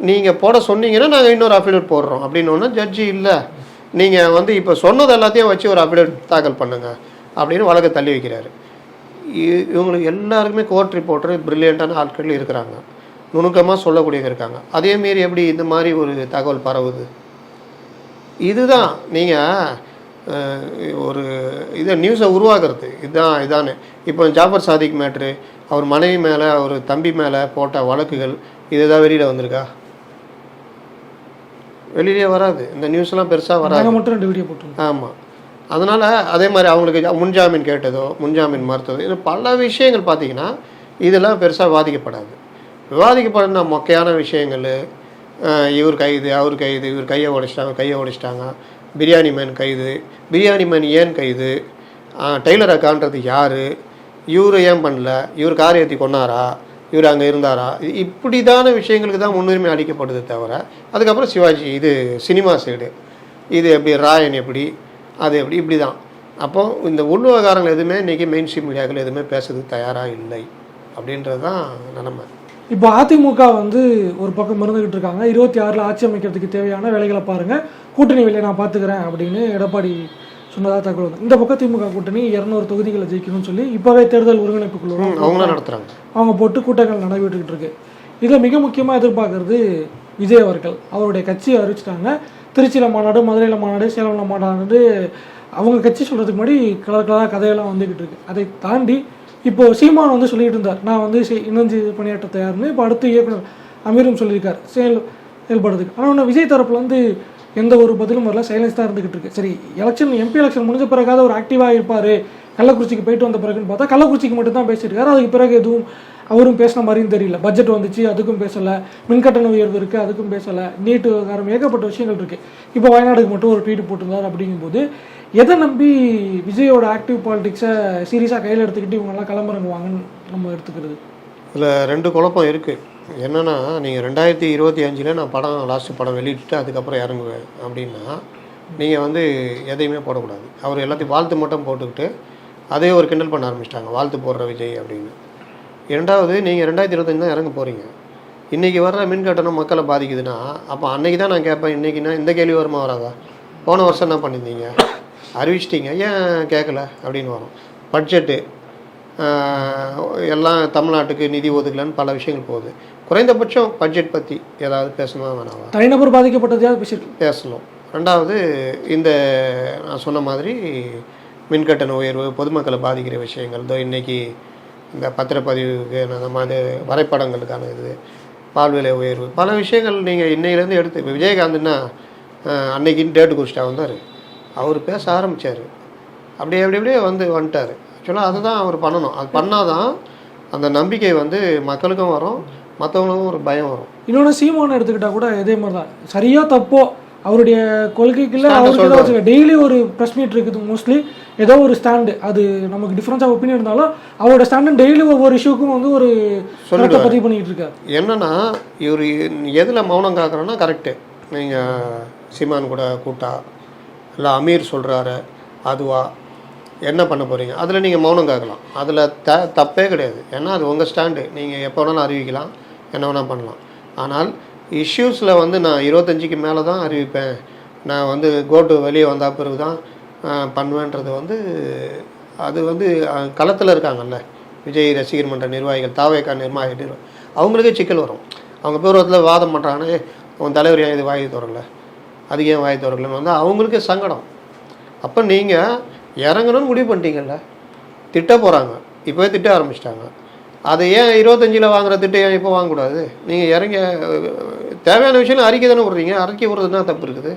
நீங்கள் போட சொன்னீங்கன்னா நாங்கள் இன்னொரு அஃபிடேட் போடுறோம். அப்படின்னு ஜட்ஜி இல்லை. நீங்கள் வந்து இப்போ சொன்னது எல்லாத்தையும் வச்சு ஒரு அஃபிடேட் தாக்கல் பண்ணுங்க. அப்படின்னு வழக்கை தள்ளி வைக்கிறாரு. இ- இவங்களுக்கு எல்லாருக்குமே கோர்ட் ரிப்போர்ட்டர் பிரில்லியண்ட்டான ஆட்கள் இருக்கிறாங்க. நுணுக்கமாக சொல்லக்கூடியவங்க இருக்காங்க. அதே மாரி எப்படி இந்த மாதிரி ஒரு தகவல் பரவுது? இதுதான் நீங்கள் ஒரு இதை நியூஸை உருவாக்குறது. இதுதான் இதானே இப்போ ஜாஃபர் சாதிக் மேட்ரு அவர் மனைவி மேலே அவர் தம்பி மேலே போட்ட வழக்குகள் இதுதான் வெளியில் வந்திருக்கா? வெளியிலே வராது. இந்த நியூஸ்லாம் பெருசாக வராது. மட்டும் ரெண்டு வீடியோ போட்டுருந்தோம் ஆமாம் அதனால் அதே மாதிரி அவங்களுக்கு முன்ஜாமீன் கேட்டதோ முன்ஜாமீன் மறுத்ததோ இது பல விஷயங்கள் பார்த்தீங்கன்னா இதெல்லாம் பெருசாக விவாதிக்கப்படாது விவாதிக்கப்படுற மொக்கையான விஷயங்கள் இவர் கைது அவர் கைது இவர் கையை உடைச்சிட்டாங்க கையை உடைச்சிட்டாங்க. பிரியாணி மேன் கைது. பிரியாணி மேன் ஏன் கைது? டெய்லர் அக்கான்றது யார்? இவர் ஏன் பண்ணல? இவர் காரியத்தை கொண்டாரா இவர் அங்கே இருந்தாரா? இப்படிதான விஷயங்களுக்கு தான் முன்னுரிமை அளிக்கப்படுது தவிர அதுக்கப்புறம் சிவாஜி இது சினிமா சைடு. இது எப்படி ராயன் எப்படி அது எப்படி இப்படி தான் அப்போது இந்த உள் விவகாரங்கள் எதுவுமே இன்றைக்கி மெயின் ஸ்ட்ரீம் மீடியாக்கள் எதுவுமே பேசுறதுக்கு தயாராக இல்லை. அப்படின்றது தான் நிலமை. இப்போ அதிமுக வந்து ஒரு பக்கம் இருந்துகிட்டு இருக்காங்க. இருபத்தி ஆறில் ஆட்சி அமைக்கிறதுக்கு தேவையான வேலைகளை பாருங்க. கூட்டணி வேலையை நான் பார்த்துக்கிறேன் அப்படின்னு எடப்பாடி சொன்னதாக தகவல் வந்து இந்த பக்கம் திமுக கூட்டணி இரநூறு தொகுதிகளை ஜெயிக்கணும்னு சொல்லி இப்போவே தேர்தல் ஒருங்கிணைப்பு குழு அவங்களும் நடத்துகிறாங்க அவங்க போட்டு கூட்டங்கள் நடைபெற்றுக்கிட்டு இருக்கு. இதில் மிக முக்கியமாக எதிர்பார்க்கறது விஜய் அவர்கள். அவருடைய கட்சியை அறிவிச்சிட்டாங்க. திருச்சியில் மாநாடு மதுரையில் மாநாடு சேலமில் மாநாடு அவங்க கட்சி சொல்கிறதுக்கு முன்னாடி கலர் கலராக கதையெல்லாம் வந்துக்கிட்டு இருக்கு. அதை தாண்டி இப்போ சீமான் வந்து சொல்லிட்டு இருந்தார் நான் வந்து இணைஞ்சு பணியாற்ற தயார்னு இப்போ அடுத்து இயக்குனர் அமீரும் சொல்லியிருக்கார் செயல் செயல்படுறதுக்கு. ஆனால் ஒன்று விஜய் தரப்புல வந்து எந்த ஒரு பதிலும் வரல சைலன்ஸ் தான் இருந்துகிட்டு இருக்கு. சரி எலெக்ஷன் எம்பி எலெக்ஷன் முடிஞ்ச பிறகாவது ஒரு ஆக்டிவாக இருப்பார் கள்ளக்குறிச்சிக்கு போயிட்டு வந்த பிறகுன்னு பார்த்தா கள்ளக்குறிச்சிக்கு மட்டும் தான் பேசியிருக்காரு. அதுக்கு பிறகு எதுவும் அவரும் பேசின மாதிரியும் தெரியல. பட்ஜெட் வந்துச்சு அதுக்கும் பேசலை மின்கட்டண உயர்வு இருக்குது அதுக்கும் பேசலை நீட்டு காரம் ஏகப்பட்ட விஷயங்கள் இருக்குது இப்போ வயநாடுக்கு மட்டும் ஒரு ட்வீட் போட்டிருந்தார் அப்படிங்கும்போது எதை நம்பி விஜயோட ஆக்டிவ் பாலிடிக்ஸை சீரியஸாக கையில் எடுத்துக்கிட்டு இவங்கெல்லாம் கிளம்புறங்குவாங்கன்னு நம்ம எடுத்துக்கிறது? இதில் ரெண்டு குழப்பம் இருக்குது என்னென்னா நீங்கள் ரெண்டாயிரத்தி இருபத்தி அஞ்சில் நான் படம் லாஸ்ட்டு படம் வெளியிட்டு அதுக்கப்புறம் இறங்குவேன் அப்படின்னா நீங்கள் வந்து எதையுமே போடக்கூடாது. அவர் எல்லாத்தையும் வாழ்த்து மட்டும் போட்டுக்கிட்டு அதே ஒரு கிண்டல் பண்ண ஆரம்பிச்சிட்டாங்க. வாழ்த்து போடுற விஜய் அப்படின்னு. இரண்டாவது நீங்கள் ரெண்டாயிரத்தி இருபத்தஞ்சு தான் இறங்க போகிறீங்க இன்றைக்கி வர்ற மின் கட்டணம் மக்களை பாதிக்குதுன்னா அப்போ அன்றைக்கி தான் நான் கேட்பேன் இன்றைக்கினா இந்த கேள்வி வருமா வராதா? போன வருஷம் என்ன பண்ணியிருந்தீங்க? அறிவிச்சிட்டீங்க. ஏன் கேட்கல அப்படின்னு வரும். பட்ஜெட்டு எல்லாம் தமிழ்நாட்டுக்கு நிதி ஒதுக்கலன்னு பல விஷயங்கள் போகுது. குறைந்தபட்சம் பட்ஜெட் பற்றி ஏதாவது பேசணுமா வேணாவா? தனிநபர் பாதிக்கப்பட்டதையாவது பேசிட்டு பேசணும். ரெண்டாவது இந்த நான் சொன்ன மாதிரி மின்கட்டண உயர்வு பொதுமக்களை பாதிக்கிற விஷயங்கள் இதோ இன்னைக்கு இந்த பத்திரப்பதிவுக்கு அந்த மாதிரி வரைபடங்களுக்கான இது பால் விலை உயர்வு பல விஷயங்கள் நீங்கள் இன்னையிலேருந்து எடுத்து இப்போ விஜயகாந்த்னா அன்னைக்குன்னு டேட்டு குறிச்சிட்டா வந்தார். அவர் பேச ஆரம்பித்தார் அப்படியே அப்படி அப்படியே வந்து வந்துட்டார். ஆக்சுவலாக அதை தான் அவர் பண்ணணும். அது பண்ணாதான் அந்த நம்பிக்கை வந்து மக்களுக்கும் வரும் மற்றவங்களுக்கும் ஒரு பயம் வரும். இன்னொன்று சீமானை எடுத்துக்கிட்டா கூட இதே மாதிரி தான் சரியா தப்போ அவருடைய கொள்கைக்குள்ள அவருக்கு டெய்லி ஒரு ப்ரெஸ் மீட் இருக்குது மோஸ்ட்லி ஏதோ ஒரு ஸ்டாண்டு அது நமக்கு டிஃப்ரென்ஸ் ஆஃப் ஒப்பீனியன் இருந்தாலும் அவரோட ஸ்டாண்டு டெய்லி ஒவ்வொரு இஷ்யூக்கும் வந்து ஒரு சொல்லிடுவாரு. பதிவு பண்ணிட்டு இருக்காரு. என்னன்னா இவர் எதில் மௌனம் காக்குறோன்னா கரெக்டு நீங்கள் சீமான் கூட கூட்டா இல்லை அமீர் சொல்கிறாரு அதுவா? என்ன பண்ண போகிறீங்க அதில் நீங்கள் மௌனம் காக்கலாம். அதில் த தப்பே கிடையாது. ஏன்னா அது உங்கள் ஸ்டாண்டு. நீங்கள் எப்போ வேணாலும் அறிவிக்கலாம். என்ன வேணால் பண்ணலாம். ஆனால் இஷ்யூஸில் வந்து நான் இருபத்தஞ்சிக்கு மேலே தான் அறிவிப்பேன். நான் வந்து கோட்டு வெளியே வந்தால் பிறகு தான் பண்ணுவேன்றது வந்து அது வந்து களத்தில் இருக்காங்கல்ல. விஜய் ரசிகர் மன்ற நிர்வாகிகள் தாவேக்கா நிர்வாகி அவங்களுக்கே சிக்கல் வரும். அவங்க பேர் வாதம் பண்ணுறாங்கன்னா உன் தலைவர் இது வாங்கி தரல அது ஏன் வாய் திறக்கலன்னு வந்து அவங்களுக்கே சங்கடம். அப்போ நீங்கள் இறங்கணும்னு முடிவு பண்ணிட்டீங்கல்ல? திட்ட போகிறாங்க இப்போவே திட்ட ஆரம்பிச்சிட்டாங்க. அதை ஏன் இருபத்தஞ்சில் வாங்குற திட்டம் ஏன் இப்போ வாங்கக்கூடாது? நீங்கள் இறங்க தேவையான விஷயம் அறிக்கை தானே விட்றீங்க. அறிக்கை விடுறதுனா தப்பு இருக்குது?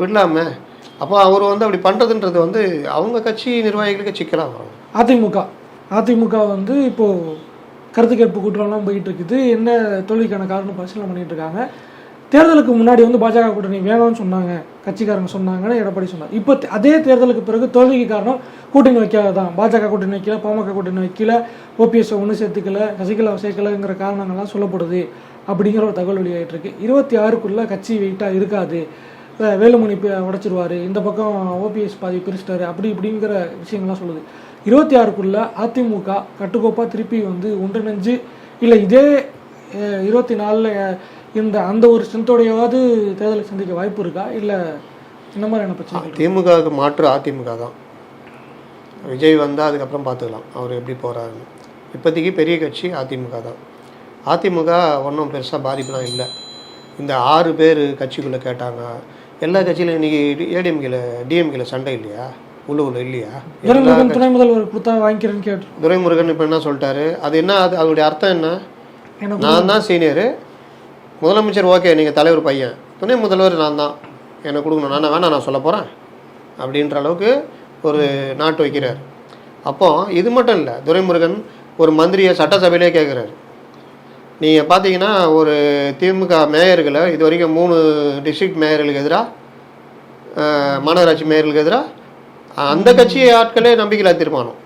விடலாமே. அப்போ அவர் வந்து அப்படி பண்ணுறதுன்றது வந்து அவங்க கட்சி நிர்வாகிகளுக்கு சிக்கலாக வரும். அதிமுக. அதிமுக வந்து இப்போது கருத்து கேட்பு கூட்டம்லாம் போயிட்டு இருக்குது. என்ன தோல்விக்கான காரணம் பரிசீலனை பண்ணிட்டு இருக்காங்க. தேர்தலுக்கு முன்னாடி வந்து பாஜக கூட்டணி வேணாம்னு சொன்னாங்க. கட்சிக்காரங்க சொன்னாங்கன்னு எடப்பாடி சொன்னார். இப்போ அதே தேர்தலுக்கு பிறகு தோல்விக்கு காரணம் கூட்டணி வைக்காததான். பாஜக கூட்டணி வைக்கல பாமக கூட்டணி வைக்கல ஓபிஎஸ் ஒன்று சேர்த்துக்கல சசிகலா சேர்க்கலங்கிற காரணங்கள்லாம் சொல்லப்படுது அப்படிங்கிற ஒரு தகவல் வெளியாகிட்டு இருக்கு. இருபத்தி ஆறுக்குள்ளே கட்சி வெயிட்டாக இருக்காது. வேலுமணி உடைச்சிருவார் உடைச்சிருவாரு. இந்த பக்கம் ஓபிஎஸ் பாதி பிரிச்சிட்டாரு. அப்படி இப்படிங்கிற விஷயங்கள்லாம் சொல்லுது. இருபத்தி ஆறுக்குள்ள அதிமுக கட்டுக்கோப்பாக திருப்பி வந்து ஒன்றிணைஞ்சு இல்லை இதே அஹ், இருபத்தி நாலில் இந்த அந்த ஒரு ஸ்ட்ரென்த்தோடையாவது தேர்தலை சந்திக்க வாய்ப்பு இருக்கா? இல்லை இந்த மாதிரியான பிரச்சனை திமுகவுக்கு மாற்று அதிமுக தான். விஜய் வந்தால் அதுக்கப்புறம் பார்த்துக்கலாம் அவர் எப்படி போகிறாருன்னு இப்போதைக்கு பெரிய கட்சி அதிமுக தான். அதிமுக ஒன்றும் பெருசாக பாதிப்புலாம் இல்லை. இந்த ஆறு பேர் கட்சிக்குள்ளே கேட்டாங்க. எல்லா கட்சியிலும் இன்றைக்கி ஏடிஎம்கேல டிஎம்கேல சண்டை இல்லையா? உள்ளூரில் இல்லையா? துணை முதல்வர் கொடுத்தா வாங்கிக்கிறேன்னு கேட்டு துரைமுருகன் இப்போ என்ன சொல்லிட்டாரு? அது என்ன அது அதோடைய அர்த்தம் என்ன? நான் தான் சீனியரு. முதலமைச்சர் ஓகே நீங்கள் தலைவர் பையன். துணை முதல்வர் நான் தான். எனக்கு கொடுக்கணும். நான் வேணாம் நான் சொல்ல போகிறேன் அப்படின்ற அளவுக்கு ஒரு நாட்டு வைக்கிறார். அப்போ இது மட்டும் இல்லை துரைமுருகன் ஒரு மந்திரியை சட்டசபையிலே கேட்குறாரு. நீங்கள் பார்த்தீங்கன்னா ஒரு திமுக மேயர்களை இது வரைக்கும் மூணு டிஸ்ட்ரிக்ட் மேயர்களுக்கு எதிராக மாநகராட்சி மேயர்களுக்கு எதிராக அந்த கட்சி ஆட்களே நம்பிக்கையில்லா தீர்மானம்.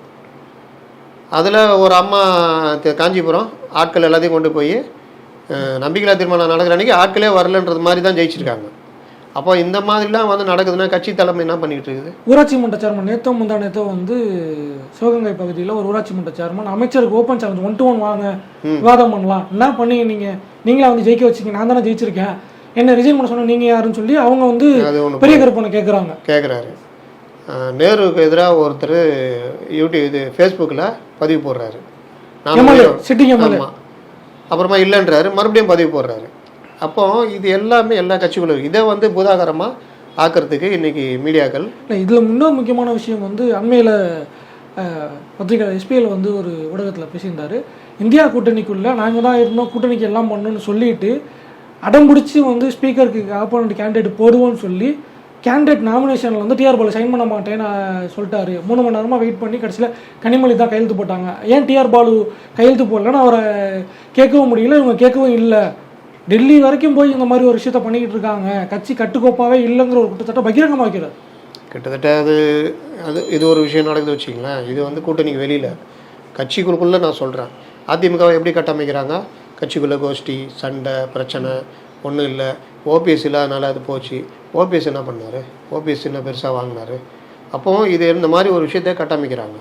அதில் ஒரு அம்மா காஞ்சிபுரம் ஆட்கள் எல்லாத்தையும் கொண்டு போய் நம்பிக்கையில்லா தீர்மானம் நடக்கிற அன்றைக்கி ஆட்களே வரலன்றது மாதிரி தான் ஜெயிச்சிருக்காங்க. அப்போ இந்த மாதிரிலாம் வந்து நடக்குதுன்னா கட்சி தலைமை என்ன பண்ணிக்கிட்டு இருக்குது? ஊராட்சி மன்ற சேர்மன் நேத்தோ முந்தா நேத்தோ வந்து சிவகங்கை பகுதியில் ஒரு ஊராட்சி மன்ற சேர்மன் அமைச்சருக்கு open challenge one to one வாங்க விவாதம் பண்ணலாம். என்ன பண்ணீங்க நீங்கள் நீங்களா வந்து ஜெயிக்க வச்சீங்க. நான் தானே ஜெயிச்சிருக்கேன். என்ன ரிசைன் பண்ண சொன்ன நீங்கள் யாருன்னு சொல்லி அவங்க வந்து பெரிய கருப்பனை கேட்குறாங்க கேட்குறாரு நேருவுக்கு எதிராக ஒருத்தர் யூடியூப் இது ஃபேஸ்புக்கில் பதிவு போடுறாரு. சிட்டிங் எம்எல்ஏ அப்புறமா இல்லைன்றாரு. மறுபடியும் பதிவு போடுறாரு. அப்போ இது எல்லாமே எல்லா கட்சிகளும் இதை வந்து பூதாகரமாக ஆக்கிறதுக்கு இன்றைக்கி மீடியாக்கள் இல்லை இதில் இன்னொரு முக்கியமான விஷயம் வந்து அண்மையில் பத்திரிகை எஸ்பிஎல் வந்து ஒரு ஊடகத்தில் பேசியிருந்தார். இந்தியா கூட்டணிக்குள்ளே நாங்கள் தான் இருந்தோம் கூட்டணிக்கு எல்லாம் பண்ணணும்னு சொல்லிட்டு அடம் பிடிச்சி வந்து ஸ்பீக்கருக்கு ஆப்போனண்ட் கேண்டிடேட் போடுவோம்னு சொல்லி கேண்டிடேட் நாமினேஷனில் வந்து டிஆர் பாலு சைன் பண்ண மாட்டேன்னு சொல்லிட்டாரு. மூணு மணி நேரமாக வெயிட் பண்ணி கடைசியில் கனிமொழி தான் கையெழுத்து போட்டாங்க. ஏன் டிஆர் பாலு கையெழுத்து போடலன்னு அவரை கேட்கவும் முடியல இவங்க கேட்கவும் இல்லை. டெல்லி வரைக்கும் போய் இந்த மாதிரி ஒரு விஷயத்த பண்ணிக்கிட்டு இருக்காங்க. கட்சி கட்டுக்கோப்பாகவே இல்லைங்கிற ஒரு குற்றச்சாட்டை பகிரங்கமாக வைக்கிறார். கிட்டத்தட்ட அது அது இது ஒரு விஷயம் நடக்குது வச்சிங்களேன் இது வந்து கூட்டணிக்கு வெளியில். கட்சிக்குள்ளுக்குள்ளே நான் சொல்கிறேன் அதிமுகவை எப்படி கட்டமைக்கிறாங்க? கட்சிக்குள்ளே கோஷ்டி சண்டை பிரச்சனை ஒன்றும் இல்லை. ஓபிஎஸ் இல்லாதனால அது போச்சு. ஓபிஎஸ் என்ன பண்ணார்? ஓபிஎஸ் என்ன பெருசாக வாங்கினாரு. அப்போவும் இது இந்த மாதிரி ஒரு விஷயத்தை கட்டமைக்கிறாங்க.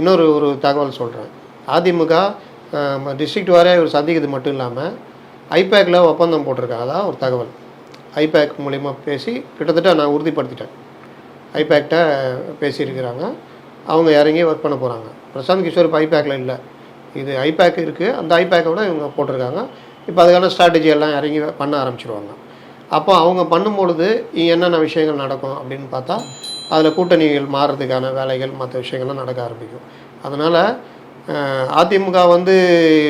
இன்னொரு ஒரு தகவல் சொல்கிறேன் அதிமுக டிஸ்ட்ரிக்ட் வரை ஒரு சந்திக்கிறது மட்டும் இல்லாமல் ஐபேக்கில் ஒப்பந்தம் போட்டிருக்காங்க. அதான் ஒரு தகவல். ஐபேக் மூலிமா பேசி கிட்டத்தட்ட நான் உறுதிப்படுத்திட்டேன். ஐபேக்கிட்ட பேசியிருக்கிறாங்க. அவங்க இறங்கி ஒர்க் பண்ண போகிறாங்க பிரசாந்த் கிஷோர் இப்போ ஐபேக்கில் இல்லை. இது ஐபேக் இருக்குது அந்த ஐபேக்கை விட இவங்க போட்டிருக்காங்க. இப்போ அதுக்கான ஸ்ட்ராட்டஜி எல்லாம் இறங்கி பண்ண ஆரம்பிச்சிருவாங்க. அப்போ அவங்க பண்ணும்பொழுது என்னென்ன விஷயங்கள் நடக்கும் அப்படின்னு பார்த்தா அதில் கூட்டணிகள் மாறுறதுக்கான வேலைகள் மற்ற விஷயங்கள்லாம் நடக்க ஆரம்பிக்கும். அதனால் அதிமுக வந்து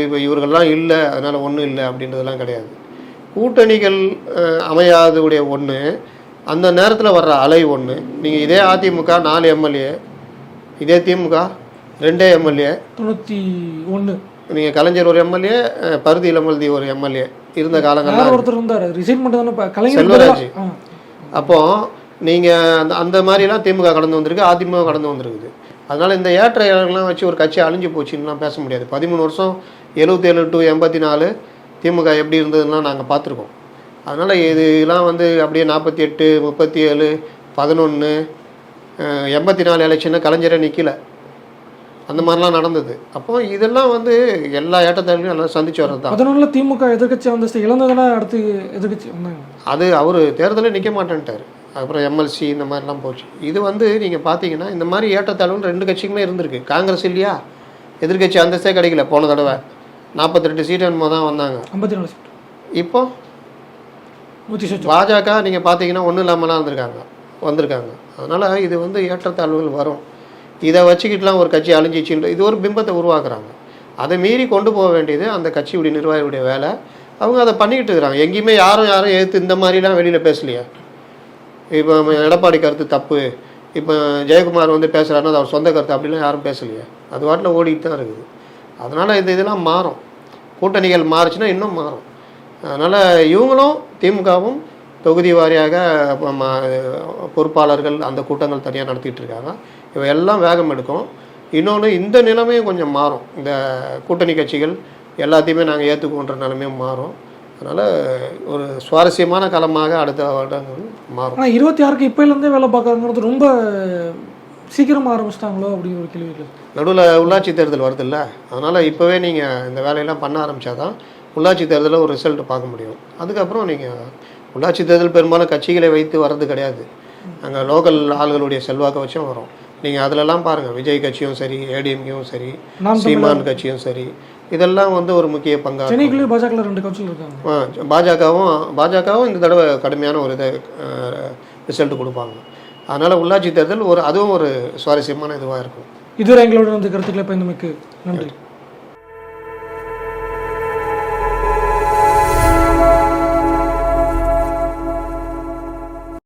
இப்போ இவர்கள்லாம் இல்லை அதனால் ஒன்றும் இல்லை அப்படின்றதெல்லாம் கிடையாது. கூட்டணிகள் அஹ், அமையாதவுடைய ஒன்று அந்த நேரத்தில் வர்ற அலை ஒன்று நீங்கள் இதே அதிமுக நாலு எம்எல்ஏ இதே திமுக ரெண்டே எம்எல்ஏ தொண்ணூற்றி ஒன்று. நீங்கள் கலைஞர் ஒரு எம்எல்ஏ பருதி இளமல்தி ஒரு எம்எல்ஏ இருந்த காலங்கள்லாம் ஒருத்தர் இருந்தார். ரிசைன் மட்டும் தானே இப்போ கலைஞர். அப்போ நீங்கள் அந்த அந்த மாதிரிலாம் திமுக கடந்து வந்திருக்கு அதிமுக கடந்து வந்திருக்குது. அதனால் இந்த ஏற்ற இறங்கெல்லாம் வச்சு ஒரு கட்சி அழிஞ்சு போச்சுன்னுலாம் பேச முடியாது. பதிமூணு வருஷம் எழுபத்தேழு டு எண்பத்தி நாலு திமுக எப்படி இருந்ததுன்னா நாங்கள் பார்த்துருக்கோம். அதனால் இதெல்லாம் வந்து அப்படியே நாற்பத்தி எட்டு முப்பத்தி ஏழு பதினொன்று எண்பத்தி நாலு எலெக்ஷனில் கலைஞரே நிற்கல அந்த மாதிரிலாம் நடந்தது. அப்போ இதெல்லாம் வந்து எல்லா ஏற்றத்தாழ்வையும் எல்லாம் சந்திச்சு வர்றது தான். பதினொன்றில் திமுக எதிர்க்கட்சி அந்தஸ்து இழந்ததுனா அடுத்து எதிர்க்கட்சி வந்தாங்க அது அவர் தேர்தலில் நிற்க மாட்டேன்ட்டார். அப்புறம் எம்எல்சி இந்த மாதிரிலாம் போச்சு. இது வந்து நீங்கள் பார்த்தீங்கன்னா இந்த மாதிரி ஏற்றத்தாழ்வுன்னு ரெண்டு கட்சிக்குமே இருந்திருக்கு. காங்கிரஸ் இல்லையா? எதிர்க்கட்சி அந்தஸ்தே கிடைக்கல போன தடவை. நாற்பத்தி ரெண்டு சீட் என்னமோ தான் வந்தாங்க. ஐம்பத்தி நாலு சீட் இப்போ பாஜக நீங்கள் பார்த்தீங்கன்னா ஒன்றும் இல்லாமலாம் வந்திருக்காங்க வந்திருக்காங்க. அதனால் இது வந்து ஏற்றத்தாழ்வுகள் வரும். இதை வச்சுக்கிட்டுலாம் ஒரு கட்சி அழிஞ்சிச்சுன்ற இது ஒரு பிம்பத்தை உருவாக்குறாங்க. அதை மீறி கொண்டு போக வேண்டியது அந்த கட்சியுடைய நிர்வாகியுடைய வேலை. அவங்க அதை பண்ணிக்கிட்டு இருக்கிறாங்க. எங்கேயுமே யாரும் யாரும் எதிர்த்து இந்த மாதிரிலாம் வெளியில் பேசலையா. இப்போ எடப்பாடி கருத்து தப்பு. இப்போ ஜெயக்குமார் வந்து பேசுகிறாருன்னா அது அவர் சொந்த கருத்து. அப்படிலாம் யாரும் பேசலையே. அது வாட்டில் ஓடிட்டு தான் இருக்குது. அதனால் இந்த இதெல்லாம் மாறும். கூட்டணிகள் மாறுச்சுன்னா இன்னும் மாறும். அதனால் இவங்களும் திமுகவும் தொகுதி வாரியாக பொறுப்பாளர்கள் அந்த கூட்டங்கள் தனியாக நடத்திட்டு இருக்காங்க. இவையெல்லாம் வேகம் எடுக்கும். இன்னொன்று இந்த நிலைமையும் கொஞ்சம் மாறும். இந்த கூட்டணி கட்சிகள் எல்லாத்தையுமே நாங்கள் ஏற்றுக்கோன்ற நிலைமையும் மாறும். அதனால் ஒரு சுவாரஸ்யமான களமாக அடுத்த வருடங்கள் மாறும். ஆனால் இருபத்தி ஆறுக்கு இப்போலேருந்தே வேலை பார்க்குறாங்கிறது ரொம்ப சீக்கிரமாக ஆரம்பிச்சிட்டாங்களோ அப்படிங்கிற ஒரு கேள்வி நடுவில் உள்ளாட்சி தேர்தல் வருதுல்ல? அதனால் இப்போவே நீங்கள் இந்த வேலையெல்லாம் பண்ண ஆரம்பித்தாதான் உள்ளாட்சி தேர்தலில் ஒரு ரிசல்ட் பார்க்க முடியும். அதுக்கப்புறம் நீங்கள் உள்ளாட்சி தேர்தல் பெரும்பாலும் கட்சிகளை வைத்து வர்றது கிடையாது. அங்கே லோக்கல் ஆள்களுடைய செல்வாக்கை வச்சும் வரும். நீங்கள் அதிலெல்லாம் பாருங்கள் விஜய் கட்சியும் சரி ஏடிஎம்கேவும் சரி சீமான் கட்சியும் சரி இதெல்லாம் வந்து ஒரு முக்கிய பங்காக சென்னைக்குள்ளேயே பாஜகவில் ரெண்டு கவுன்சில் இருக்காங்க. பாஜகவும் பாஜகவும் இந்த தடவை கடுமையான ஒரு இதை ரிசல்ட் கொடுப்பாங்க. அதனால் உள்ளாட்சி தேர்தல் ஒரு அதுவும் ஒரு சுவாரஸ்யமான இதுவாக இருக்கும். இதுவரை எங்களோட வந்து கருத்துக்களை பயந்தமைக்கு நன்றி.